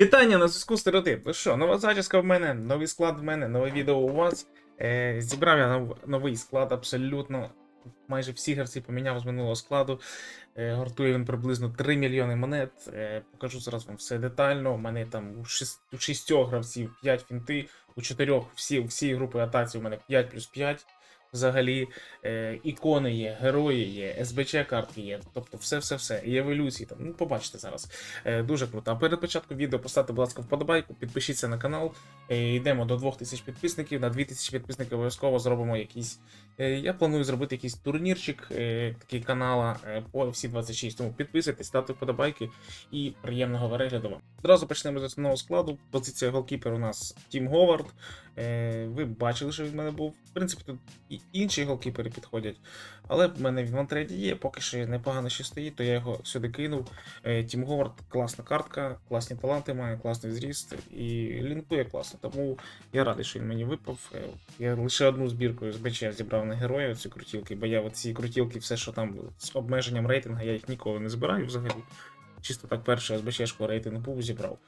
Вітання на зв'язку стереотип. Ви що, нова зачіска в мене, новий склад в мене, нове відео у вас. Е, зібрав я нов- новий склад абсолютно. Майже всі гравці поміняв з минулого складу. Е, гортує він приблизно 3 мільйони монет. Е, покажу зараз вам все детально. У мене там у, шіс- у шістьох гравців 5 фінти, у чотирьох всі, всі групи атаці у мене 5 плюс 5. Взагалі, е, ікони є, герої є, СБЧ картки є, тобто все-все-все. І еволюції там. Ну, побачите зараз. Е, дуже круто. А перед початком відео поставте, будь ласка, вподобайку, підпишіться на канал. Е, йдемо до 2000 підписників. На 2000 підписників обов'язково зробимо якийсь. Е, я планую зробити якийсь турнірчик, е, такий канала е, по всі 26. Тому підписуйтесь, ставте вподобайки і приємного перегляду вам. Одразу почнемо з основного складу. Позиція голкіпер у нас Тім Говард. Е, ви бачили, що він в мене був. В принципі, тут і інші голкіпери підходять. Але в мене він антреді є, поки що непогано ще стоїть, то я його сюди кинув. Е, Тім Говард класна картка, класні таланти має, класний зріст і лінкує класно. Тому я радий, що він мені випав. Е, Я лише одну збірку з БЧ зібрав на героя ці крутілки, бо я ці крутілки, все, що там з обмеженням рейтингу, я їх ніколи не збираю взагалі. Чисто так перше СБЧшку рейтинг був, зібрав.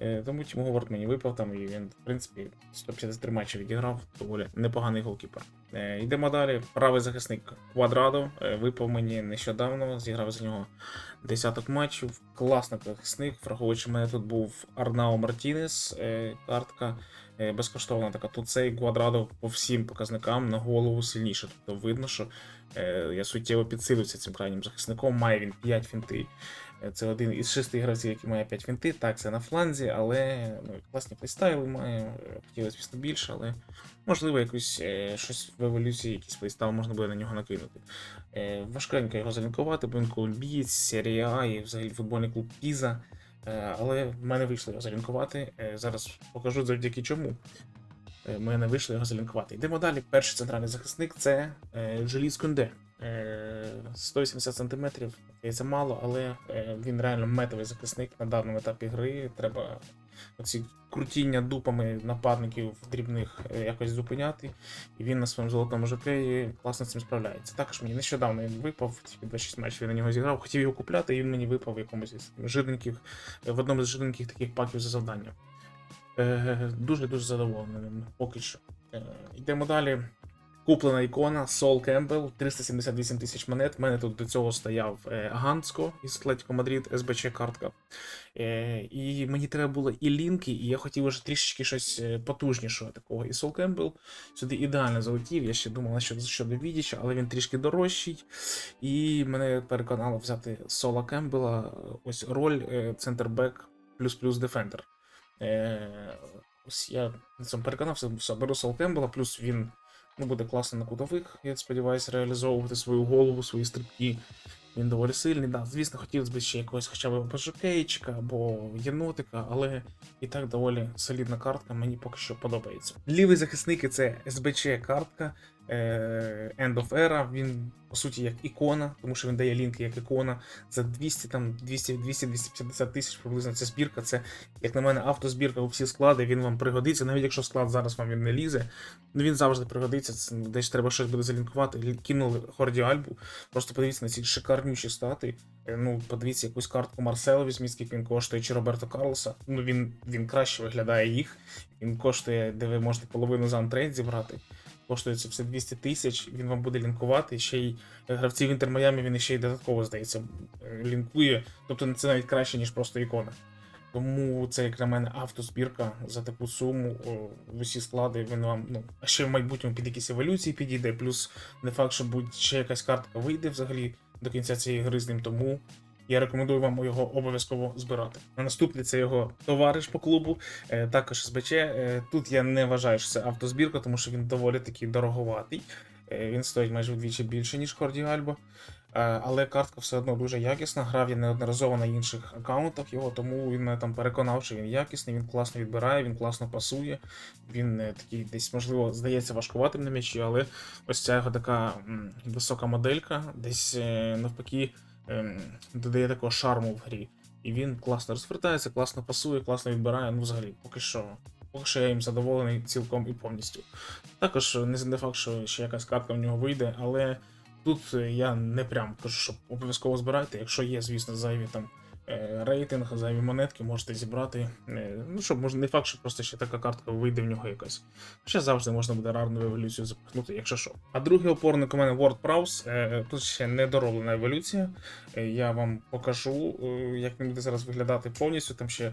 Е, тому Тім Говард мені випав там, і він, в принципі, 153 матчі відіграв, доволі непоганий голкіпер. Е, йдемо далі. Правий захисник Квадрадо е, випав мені нещодавно, зіграв за нього десяток матчів. Класний захисник, враховуючи, мене тут був Арнао Мартінес, картка безкоштовна така. Тут цей Квадрадо по всім показникам на голову сильніше. Тобто видно, що я суттєво підсилився цим крайнім захисником. Має він 5 фінти. Е, Це один із шести гравців, який має 5 фінти. Так, це на фланзі, але ну, класні плейстайли має. е, Хотілося, звісно, більше, але можливо, якось е, щось в еволюції, якийсь плейстайл можна буде на нього накинути. Е, важкенько його залінкувати, бо він колумбієць, серія А і взагалі футбольний клуб Піза. Е, але в мене вийшло його залінкувати. Е, зараз покажу завдяки чому. Е, в мене вийшло його залінкувати. Йдемо далі. Перший центральний захисник це Желіз Кунде. Е, 180 см, це мало, але е, він реально метовий захисник на даному етапі гри. Треба оці крутіння дупами нападників дрібних е, якось зупиняти. І він на своєму золотому жокеї класно з цим справляється. Також мені нещодавно він випав, тільки 26 матчів я на нього зіграв. Хотів його купляти, і він мені випав в якомусь із жирненьких, в одному з жирненьких таких паків за завдання. Е, Дуже-дуже задоволений поки що. Е, Йдемо далі. Куплена ікона Сол Кембл, 378 тисяч монет. У мене тут до цього стояв е, Ганцко із Атлетико Мадрид, СБЧ картка. Е, і мені треба було і лінки, і я хотів вже трішечки щось е, потужнішого такого. І Сол Кембл сюди ідеально залетів. Я ще думав насчет щодо Відіча, але він трішки дорожчий. І мене переконало взяти Сола Кембела. Ось роль центрбек плюс-плюс дефендер. Ось я цьому переконався, беру Сол Кембела, плюс він ну, буде класно на кутових, я сподіваюся, реалізовувати свою голову, свої стрибки. Він доволі сильний. Да, звісно, хотілося б ще якогось хоча б пожукейчика або єнотика, але і так доволі солідна картка, мені поки що подобається. Лівий захисник і це СБЧ картка End of Era. Він по суті як ікона, тому що він дає лінки як ікона. За 200 там 200 250 тисяч приблизно ця збірка. Це, як на мене, автозбірка у всі склади. Він вам пригодиться. Навіть якщо склад зараз вам він не лізе, ну він завжди пригодиться. Це, ну, десь треба щось буде залінкувати. Кинули Хорді Альбу. Просто подивіться на ці шикарніші стати. Е, Ну, подивіться якусь картку Марсело візьміть, скільки він коштує, чи Роберто Карлоса. Ну він, він краще виглядає їх. Він коштує, де ви можете половину за антрейд зібрати. Коштує це все 200 тисяч, він вам буде лінкувати. Ще й гравців Інтер Майамі він ще й додатково, здається, лінкує. Тобто це навіть краще, ніж просто ікона. Тому це, як на мене, автозбірка за таку суму в усі склади. Він вам, ну, а ще в майбутньому під якісь еволюції підійде. Плюс не факт, що будь ще якась картка вийде взагалі до кінця цієї гри з ним. Тому я рекомендую вам його обов'язково збирати. На наступний це його товариш по клубу, е, також СБЧ. Е, Тут я не вважаю, що це автозбірка, тому що він доволі таки дороговатий. Е, Він стоїть майже вдвічі більше, ніж Хорді Альба. Але картка все одно дуже якісна. Грав я неодноразово на інших аккаунтах його, тому він мене там переконав, що він якісний, він класно відбирає, він класно пасує. Він такий десь, можливо, здається важкуватим на м'ячі, але ось ця його така висока моделька, десь навпаки додає такого шарму в грі. І він класно розвертається, класно пасує, класно відбирає. Ну, взагалі, поки що. Поки що я їм задоволений цілком і повністю. Також е, не факт, що ще якась картка в нього вийде, але тут е, я не прям кажу, що обов'язково збирайте. Якщо є, звісно, зайві там рейтинг, зайві монетки можете зібрати. Е, Ну, щоб може, не факт, що просто ще така картка вийде в нього якась. Ще завжди можна буде рарну еволюцію запихнути, якщо що. А другий опорник у мене World Prowse. Е, Тут ще не дороблена еволюція. Е, Я вам покажу, е, як він буде зараз виглядати повністю. Там ще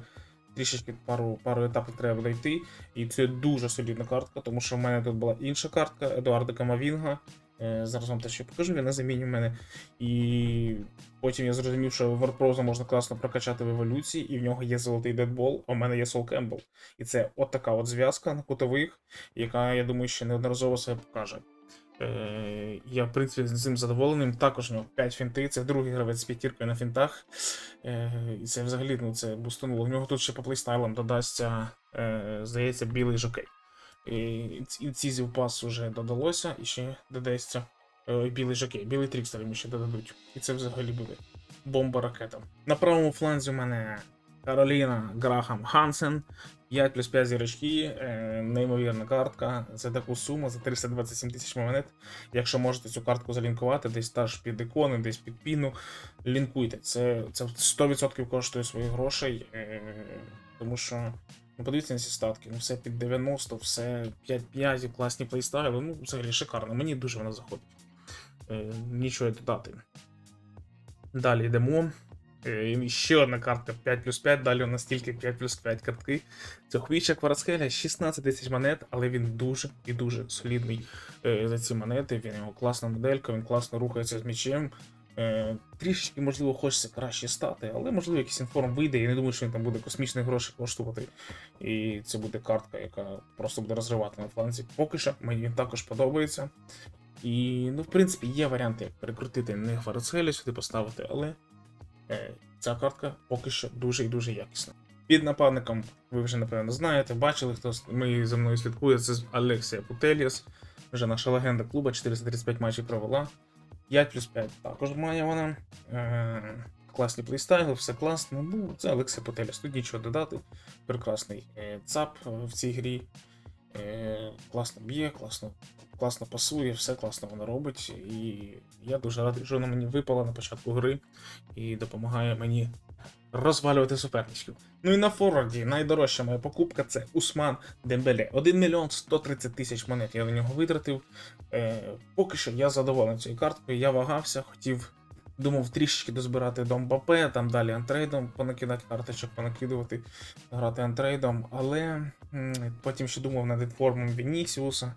трішечки пару, пару етапів треба дойти. І це дуже солідна картка, тому що в мене тут була інша картка Едуарда Камавінга. Е, Зараз вам те ще покажу, він на заміні в мене. І потім я зрозумів, що Варпроза можна класно прокачати в еволюції, і в нього є золотий дедбол, а в мене є Сол Кембл. І це от така от зв'язка на кутових, яка, я думаю, ще неодноразово себе покаже. Е, я, в принципі, з цим задоволеним. Також у нього 5 фінти, це другий гравець з п'ятіркою на фінтах. Е, і це взагалі ну, це бустануло. У нього тут ще по плейстайлам додасться, здається, білий жокей. І, і цізів пас вже додалося, і ще додається е, білий жокей, білий трікстер йому ще додадуть. І це взагалі буде бомба ракета. На правому фланзі у мене Кароліна Грахам Хансен. 5 плюс 5 зірочки, е, неймовірна картка. За таку суму, за 327 тисяч монет. Якщо можете цю картку залінкувати, десь теж під ікони, десь під піну, лінкуйте. Це, це 100% коштує своїх грошей, е, тому що. Ну, подивіться на ці статки, ну все під 90, все 5-5, класні плейстайли, ну взагалі шикарно, мені дуже воно заходить. Е, нічого додати. Далі йдемо. Е, і ще одна картка 5 плюс 5, далі у нас тільки 5 плюс 5 картки. Це Хвіча Кварцхеля, 16 тисяч монет, але він дуже і дуже солідний е, за ці монети. Він його класна моделька, він класно рухається з м'ячем. Е, трішечки, можливо, хочеться краще стати, але можливо якийсь інформ вийде. Я не думаю, що він там буде космічних грошей коштувати. І це буде картка, яка просто буде розривати на фланзі. Поки що мені він також подобається. І, ну, в принципі, є варіанти, як перекрутити не Фарцхелі сюди поставити, але е, ця картка поки що дуже і дуже якісна. Під нападником, ви вже напевно знаєте, бачили, хто ми за мною слідкує, це Алексія Путеліас, вже наша легенда клуба, 435 матчів провела. 5 плюс 5 також має вона. Е, класні плейстайли, все класно. Ну, це Олексій Потеліс, тут нічого додати. Прекрасний е, ЦАП е, в цій грі. Е, класно б'є, класно, класно пасує, все класно вона робить. І я дуже радий, що вона мені випала на початку гри і допомагає мені розвалювати суперничків. Ну і на форварді найдорожча моя покупка це Усман Дембеле. 1 мільйон 130 тисяч монет я на нього витратив. Е, поки що я задоволений цією карткою, я вагався, хотів. Думав трішечки дозбирати до Мбапе, там далі антрейдом понакидати карточок, понакидувати, грати антрейдом, але потім ще думав над інформом Вінісіуса,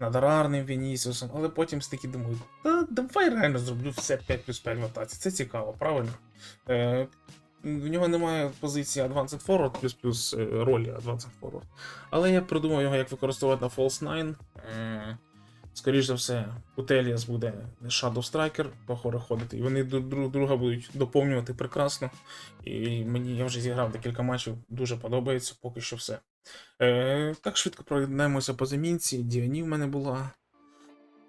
над рарним Вінісіусом, але потім стільки думаю, та давай реально зроблю все 5 плюс 5 в атаці. Це цікаво, правильно? Е, в нього немає позиції Advanced Forward плюс плюс е, ролі Advanced Forward. Але я придумав його, як використовувати на False 9. Е, Скоріше за все, у Теліас буде Shadow Striker похоже ходити, і вони друг друга будуть доповнювати прекрасно. І мені я вже зіграв декілька матчів, дуже подобається, поки що все. Е, так швидко пройдемося по замінці. Діані в мене була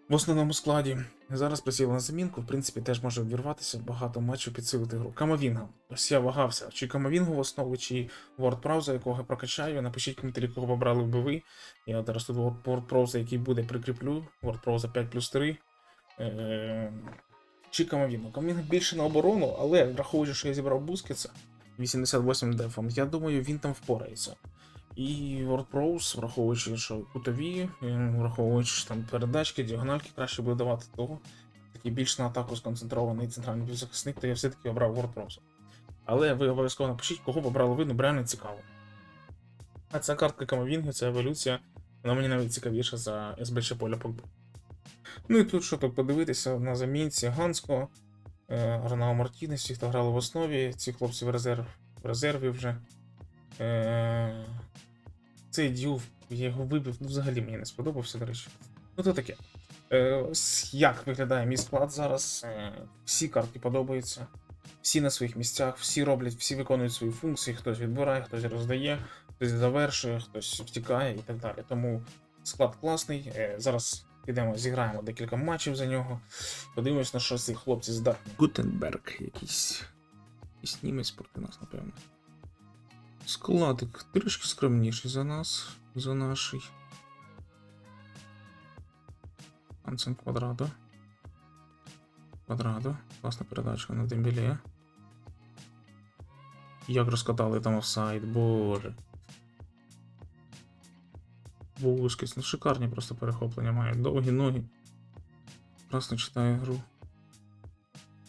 в основному складі. Зараз присіла на замінку, в принципі, теж може вірватися багато матчів підсилити гру. Камавінга. Ось я вагався, чи Камавінгу в основу, чи WordProwse, якого я прокачаю. Напишіть коментарі, кого обрали би ви. Я зараз тут WordProwse, який буде, прикріплю. WordProwse 5 плюс 3. Е, чи Камавінгу. Камавінг більше на оборону, але враховуючи, що я зібрав Бускетса 88 дефом, я думаю, він там впорається. І WordPress, враховуючи, що кутові, е, враховуючи там передачки, діагональки краще буде давати того. Такий більш на атаку сконцентрований центральний півзахисник, то я все-таки обрав WordPress. Але ви обов'язково напишіть, кого б обрали ви, ну реально цікаво. А ця картка Камовінги, це еволюція, вона мені навіть цікавіша за СБЧ поля Погби. Ну і тут що тут подивитися на замінці Ганського, е, Арнау Мартінес, всі, хто грали в основі, ці хлопці в резерв, в резерві вже. Цей дюв, я його вибив, ну взагалі мені не сподобався, до речі. Ну то таке. Е, як виглядає мій склад зараз. Е, всі картки подобаються, всі на своїх місцях, всі роблять, всі виконують свої функції, хтось відбирає, хтось роздає, хтось завершує, хтось втікає і так далі. Тому склад класний. Е, зараз підемо, зіграємо декілька матчів за нього. Подивимось, на що ці хлопці здатні. Гутенберг якийсь. Якийсь німець проти нас, напевно. Складик трішки скромніший за нас, за наший. Ансен Квадрадо. Квадрадо. Класна передачка на Дембеле. Як розкатали там офсайд, боже. Бускіс, ну шикарні просто перехоплення мають. Довгі ноги. Красно читає гру.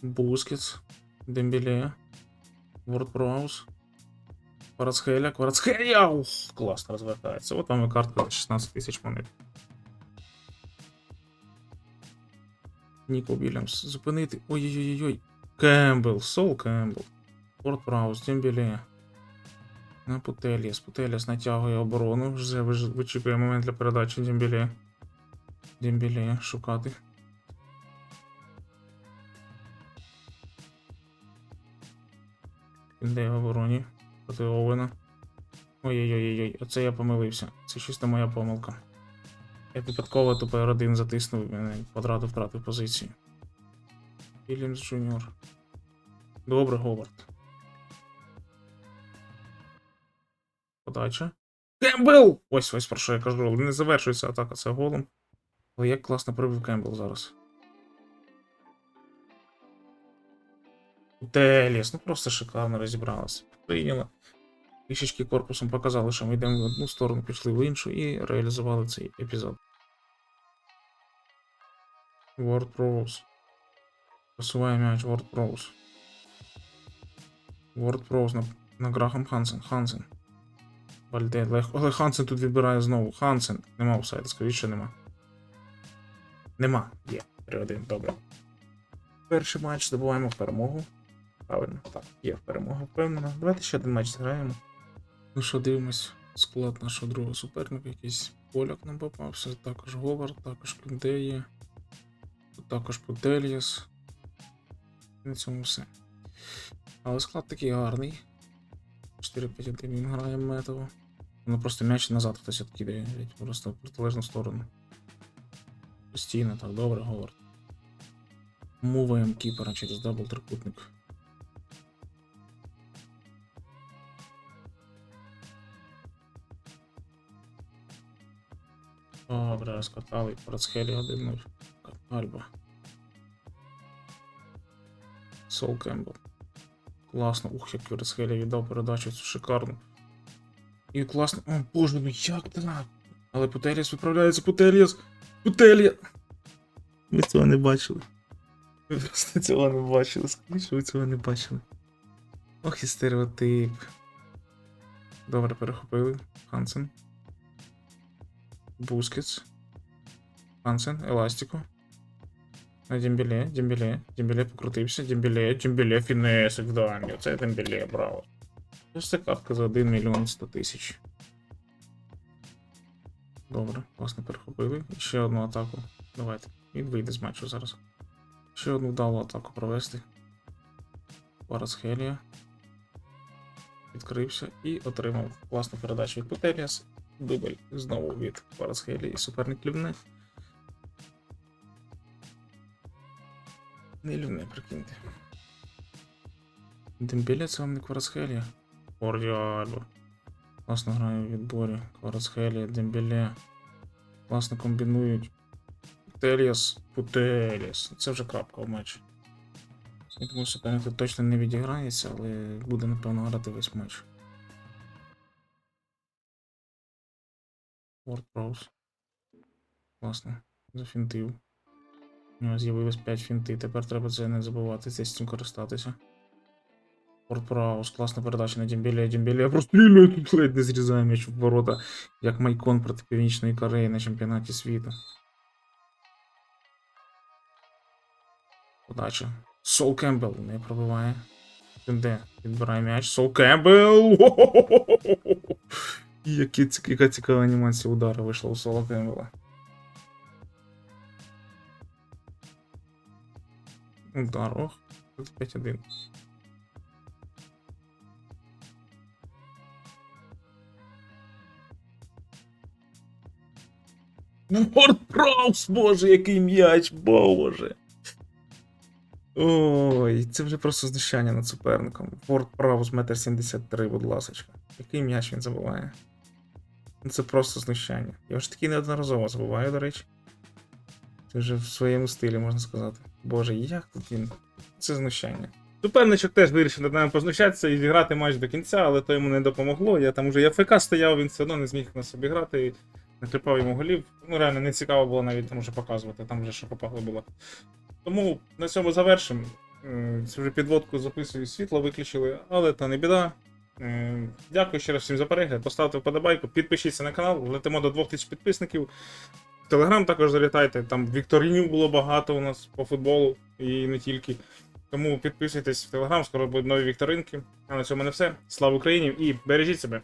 Бускіц, Дембеле, Ворд Проус, Кварацхеля, Кварацхеля! Ух, класно розвертається. От вам і картка за 16 тисяч монет. Ніко Вільямс, зупинити. Ой-ой-ой-ой. Кембл, Сол Кембл. Ворд Проус, Дембеле. На Путеліс. Путеліс натягує оборону. Вичікує момент для передачі Дембеле. Дембеле шукати. Де в обороні проти Овена. Ой-ой-ой, оце я помилився. Це чисто моя помилка. Я випадково тупо R1 затиснув мене квадрату втратив позицію. Вільямс Джуніор. Добре, Говард. Подача. Кембл! Ось ось про що я кажу, не завершується атака це голом. Але як класно пробив Кембл зараз. Теліс, ну просто шикарно розібралася. Прийняла. Трішечки корпусом показали, що ми йдемо в одну сторону, пішли в іншу і реалізували цей епізод. Word Pros. Посуває м'яч Word Pros. Word Pros на, на Грахам Хансен. Хансен. Вальде. Але Хансен тут відбирає знову. Хансен. Нема офсайду, скажіть, що нема. Нема. Є. 3-1, добре. Перший матч здобуваємо перемогу. Правильно, так, є перемога, впевнена. Давайте ще один матч зіграємо. Ну що, дивимось, склад нашого другого суперника, якийсь поляк нам попався, також Говард, також. Тут також Путельєс. На цьому все. Але склад такий гарний. 4-5-1 він грає метово. Ну просто м'яч назад хтось відкидає, просто в протилежну сторону. Постійно так, добре, Говард. Муваємо кіпера через дабл трикутник. Добре, розкатали Парацхелі 1-0. Альба. Сол Кембл. Класно. Ух, як Парацхелі віддав передачу цю шикарну. І класно. О, боже, ну як так? Але Путеліс виправляється, Путеліс! Путелія! Ви цього не бачили. Ви просто цього не бачили. Скажіть, ви цього не бачили. Ох і стереотип. Добре, перехопили. Хансен. Бускетс. Хансен, Еластико. На Дембеле, Дембеле, Дембеле покрутився, Дембеле, Дембеле, фінесик в дальню. Це Дембеле, браво. Ось це картка за 1 мільйон 100 тисяч. Добре, класно перехопили. І Ще одну атаку. Давайте. Він вийде з матчу зараз. Ще одну вдалу атаку провести. Парас Хелія. Відкрився і отримав класну передачу від Путеліас. Дубль знову від Парасхелі і суперник Лівне. Не Лівне, прикиньте. Дембеля це вам не Кварасхелія. Ордіальбо. Класно грає в відборі. Кварасхелія, Дембеле. Класно комбінують. Путеліас, Путеліас. Це вже крапка в матчі. Я думаю, суперник точно не відіграється, але буде, напевно, грати весь матч. Pros. Класно. Зафінтив. У нього з'явилось 5 фінти. Тепер треба це не забувати, це з цим користатися. Word Класна передача на Дімбілі. Дімбілі прострілює тут ледь не зрізає м'яч в ворота, як Майкон проти Північної Кореї на чемпіонаті світу. Подача. Сол Кембл не пробиває. Де? Відбирає м'яч. Сол Кембл! Які Яка цікава анімація удару вийшла у Сола Кембела. Удар, ох. Тут 5-1. Ворд Проус, боже, який м'яч, боже. Ой, це вже просто знущання над суперником. Ворд Праус метр 73, будь ласочка. Який м'яч він забуває? Це просто знущання. Я вже таки неодноразово забуваю, до речі. Це вже в своєму стилі, можна сказати. Боже, як тут він? Це знущання. Суперничок теж вирішив над нами познущатися і зіграти матч до кінця, але то йому не допомогло. Я там уже я ФК стояв, він все одно не зміг на собі грати. Наклепав йому голів. Ну, реально не цікаво було навіть там уже показувати, там вже що попало було. Тому на цьому завершимо. Це вже підводку записую, світло виключили, але то не біда. Дякую ще раз всім за перегляд. Поставте вподобайку, підпишіться на канал, летимо до 2000 підписників. В Телеграм також залітайте, там вікторинів було багато у нас по футболу і не тільки. Тому підписуйтесь в Телеграм, скоро будуть нові вікторинки. А на цьому не все. Слава Україні і бережіть себе!